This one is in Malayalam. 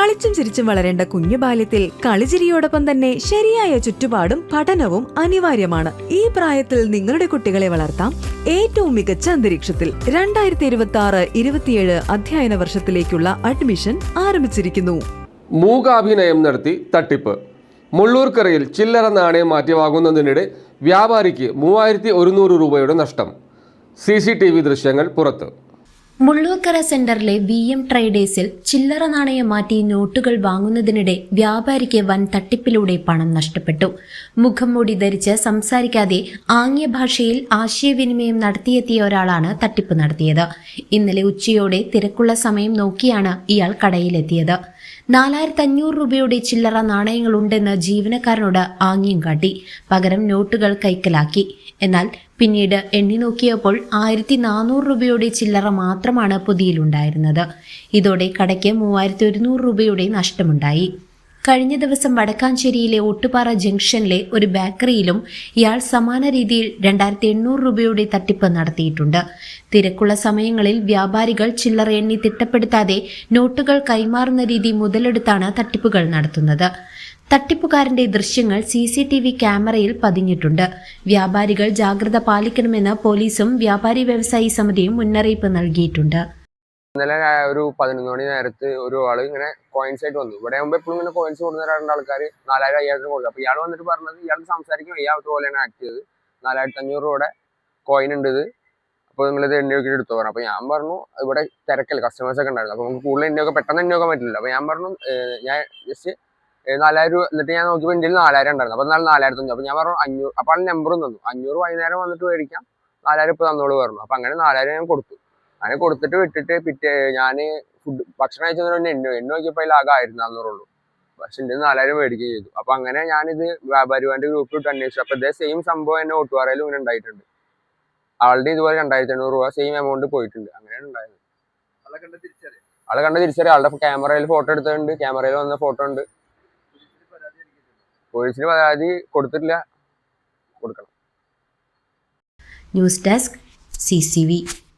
കളിച്ചും ചിരിച്ചും വളരേണ്ട കുഞ്ഞു ബാല്യത്തിൽ കളിചിരിയോടൊപ്പം തന്നെ ശരിയായ ചുറ്റുപാടും പഠനവും അനിവാര്യമാണ്. ഈ പ്രായത്തിൽ നിങ്ങളുടെ കുട്ടികളെ വളർത്താം ഏറ്റവും മികച്ച അന്തരീക്ഷത്തിൽ. രണ്ടായിരത്തി ഇരുപത്തി ആറ് ഇരുപത്തിയേഴ് അധ്യയന വർഷത്തിലേക്കുള്ള അഡ്മിഷൻ ആരംഭിച്ചിരിക്കുന്നു. മൂകാഭിനയം നടത്തി തട്ടിപ്പ്. മുള്ളൂർക്കരയിൽ ചില്ലറ നാണയം മാറ്റി വാങ്ങുന്നതിനിടെ വ്യാപാരിക്ക് മൂവായിരത്തി ഒരുന്നൂറ് രൂപയുടെ നഷ്ടം. സി സി ടി വി ദൃശ്യങ്ങൾ പുറത്ത്. മുള്ളൂർക്കര സെന്ററിലെ വി എം ട്രേഡേഴ്സിൽ ചില്ലറ നാണയം മാറ്റി നോട്ടുകൾ വാങ്ങുന്നതിനിടെ വ്യാപാരിക്ക് വൻ തട്ടിപ്പിലൂടെ പണം നഷ്ടപ്പെട്ടു. മുഖം മൂടി ധരിച്ച് സംസാരിക്കാതെ ആംഗ്യ ഭാഷയിൽ ആശയവിനിമയം നടത്തിയെത്തിയ ഒരാളാണ് തട്ടിപ്പ് നടത്തിയത്. ഇന്നലെ ഉച്ചയോടെ തിരക്കുള്ള സമയം നോക്കിയാണ് ഇയാൾ കടയിലെത്തിയത്. നാലായിരത്തി അഞ്ഞൂറ് രൂപയുടെ ചില്ലറ നാണയങ്ങളുണ്ടെന്ന് ജീവനക്കാരനോട് ആംഗ്യം കാട്ടി. പകരം നോട്ടുകൾ കൈക്കലാക്കി. എന്നാൽ പിന്നീട് എണ്ണി നോക്കിയപ്പോൾ ആയിരത്തി നാനൂറ് രൂപയുടെ ചില്ലറ മാത്രമാണ് പൊതിയിലുണ്ടായിരുന്നത്. ഇതോടെ കടയ്ക്ക് മൂവായിരത്തി ഒരുന്നൂറ് രൂപയുടെ നഷ്ടമുണ്ടായി. കഴിഞ്ഞ ദിവസം വടക്കാഞ്ചേരിയിലെ ഒട്ടുപാറ ജംഗ്ഷനിലെ ഒരു ബേക്കറിയിലും ഇയാൾ സമാന രീതിയിൽ രണ്ടായിരത്തി എണ്ണൂറ് രൂപയുടെ തട്ടിപ്പ് നടത്തിയിട്ടുണ്ട്. തിരക്കുള്ള സമയങ്ങളിൽ വ്യാപാരികൾ ചില്ലറ എണ്ണി തിട്ടപ്പെടുത്താതെ നോട്ടുകൾ കൈമാറുന്ന രീതി മുതലെടുത്താണ് തട്ടിപ്പുകൾ നടത്തുന്നത്. തട്ടിപ്പുകാരന്റെ ദൃശ്യങ്ങൾ സി സി ടി വി ക്യാമറയിൽ പതിഞ്ഞിട്ടുണ്ട്. വ്യാപാരികൾ ജാഗ്രത പാലിക്കണമെന്ന് പോലീസും വ്യാപാരി വ്യവസായി സമിതിയും മുന്നറിയിപ്പ് നൽകിയിട്ടുണ്ട്. ഇന്നലെ ഒരു പതിനൊന്ന് മണി നേരത്ത് ഒരു ആൾ ഇങ്ങനെ കോയിൻസ് ആയിട്ട് വന്നു. ഇവിടെ ആകുമ്പോൾ എപ്പോഴും ഇങ്ങനെ കോയിൻസ് കൊടുക്കുന്ന രണ്ട് ആൾക്കാർ നാലായിരം അയ്യായിരത്തിന് കൊടുക്കും. അപ്പൊ ഇയാൾ വന്നിട്ട് പറഞ്ഞത് ഇയാൾ സംസാരിക്കും. ഇയാൾ പോലെയാണ് ആക്ട് ചെയ്തത്. നാലായിരത്തി അഞ്ഞൂറ് രൂപയുടെ കോയിൻ ഉണ്ട് ഇത്. നിങ്ങൾ ഇത് എണ്ണി നോക്കിയിട്ട് എടുത്തു പറഞ്ഞു അപ്പൊ ഞാൻ പറഞ്ഞു ഇവിടെ തിരക്കല്ല കസ്റ്റമേഴ്സ് ഒക്കെ ഉണ്ടായിരുന്നു. അപ്പൊ നമുക്ക് കൂടുതൽ എണ്ണയൊക്കെ പെട്ടെന്ന് എണ്ണി നോക്കാൻ പറ്റില്ല അപ്പൊ ഞാൻ പറഞ്ഞു ഞാൻ ജസ്റ്റ് നാലായിരം രൂപ എന്നിട്ട് ഞാൻ നോക്കിയപ്പോൾ എന്റെ നാലായിരം ഉണ്ടായിരുന്നു. അപ്പൊ നാളെ നാലായിരത്തി അഞ്ഞൂറ് അപ്പൊ ഞാൻ പറഞ്ഞു അഞ്ഞൂറ് അപ്പോൾ ആൾ നമ്പറും തന്നു. അഞ്ഞൂറ് വൈകുന്നേരം വന്നിട്ട് മേടിക്കാം. നാലായിരം ഇപ്പോൾ തന്നോളൂ പറഞ്ഞു. അപ്പൊ അങ്ങനെ നാലായിരം ഞാൻ കൊടുത്തു. അങ്ങനെ കൊടുത്തിട്ട് വിട്ടിട്ട് പിറ്റേ ഞാൻ ഫുഡ് ഭക്ഷണം കഴിച്ചതിന് മുന്നേ എണ്ണ എണ്ണ നോക്കിയപ്പോൾ അതിൽ ആകെ ആയിരത്തി നാന്നൂറുള്ളൂ പക്ഷെ എന്റെ നാലായിരം മേടിക്കുകയും ചെയ്തു. അപ്പൊ അങ്ങനെ ഞാനിത് വ്യാപാരിവാന്റെ ഗ്രൂപ്പിൽ ഇട്ട് അന്വേഷിച്ചു. അപ്പൊ ഇതേ സെയിം സംഭവം എന്നെ ഓട്ടുപാറയിലും ഇങ്ങനെ ഉണ്ടായിട്ടുണ്ട്. ആളുടെ ഇതുപോലെ രണ്ടായിരത്തി എണ്ണൂറ് രൂപ സെയിം എമൗണ്ട് പോയിട്ടുണ്ട്. അങ്ങനെയാണ് ഉണ്ടായത്. ആളെ കണ്ട് തിരിച്ചറിയാം. ആളുടെ ക്യാമറയിൽ ഫോട്ടോ എടുത്തിട്ടുണ്ട്. ക്യാമറയിൽ വന്ന ഫോട്ടോ ഉണ്ട്. പോലീസിന് പരാതി കൊടുത്തിട്ടില്ല. കൊടുക്കണം. News desk C C V